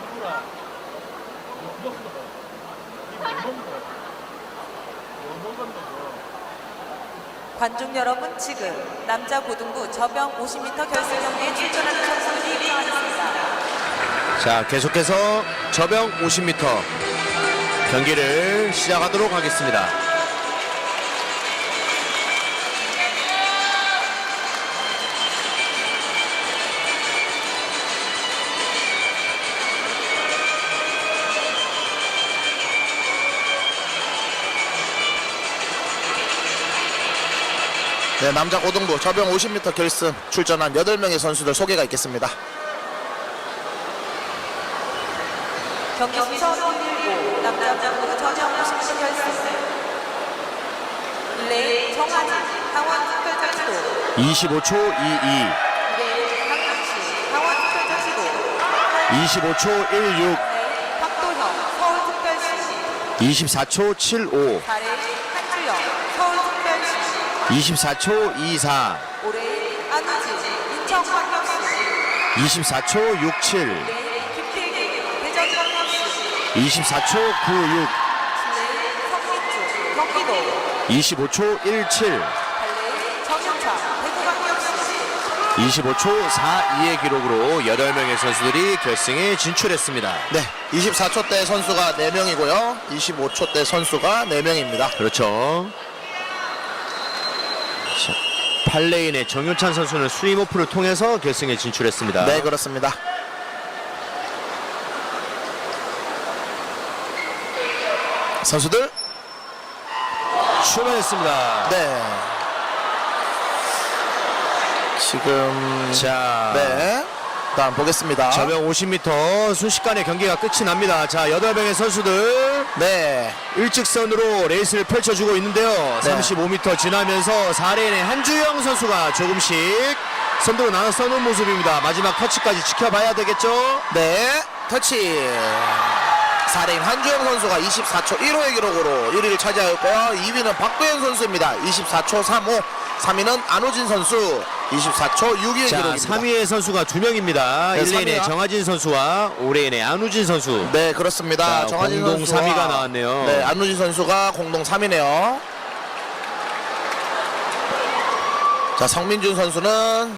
거 연봉 건너고 관중 여러분 지금 남자 고등부 저병 50m 결승 경기에 출전하는 선수들이 입장하겠습니다. 자, 계속해서 저병 50m 경기를 시작하도록 하겠습니다. 네, 남자 고등부 저병 50m 결승 출전한 8명의 선수들 소개가 있겠습니다. 경기 순서 119 남자 고등부 저병 50m 결승. 릴레이 정하지 강원 특별자치도 25초 22, 릴레이. 강릉시 강원 특별자치도 25초 16, 릴레이 박도형 서울특별시. 24초 75, 4레이 한주영 서울특별시 24초 24, 올해의 안우진 인천 광역시 24초 67, 릴레이 김필기 대전 광역시 24초 96, 릴레이 성민주 경기도 25초 17, 발레이 정영차 대구광역시 25초 42의 기록으로 8명의 선수들이 결승에 진출했습니다. 네, 24초 대 선수가 4명이고요. 25초 대 선수가 4명입니다. 그렇죠. 자, 8레인의 정효찬 선수는 스위모프를 통해서 결승에 진출했습니다. 네, 그렇습니다. 선수들 출발했습니다. 네. 지금 자, 네. 다음 보겠습니다. 저병 50m 순식간에 경기가 끝이 납니다. 자, 8명의 선수들 네. 일직선으로 레이스를 펼쳐주고 있는데요. 네. 35m 지나면서 4레인의 한주영 선수가 조금씩 선두로 나눠 서는 모습입니다. 마지막 터치까지 지켜봐야 되겠죠? 네. 터치. 4레인 한주영 선수가 24초 1호의 기록으로 1위를 차지하였고요. 2위는 박도현 선수입니다. 24초 35. 3위는 안호진 선수 24초 6위의 자, 기록입니다. 3위의 선수가 두 명입니다. 네, 1레인의 삼위가. 정하진 선수와 5레인의 안우진 선수. 네, 그렇습니다. 자, 정하진 공동 선수와 3위가 나왔네요. 네, 안우진 선수가 공동 3위네요. 자, 성민준 선수는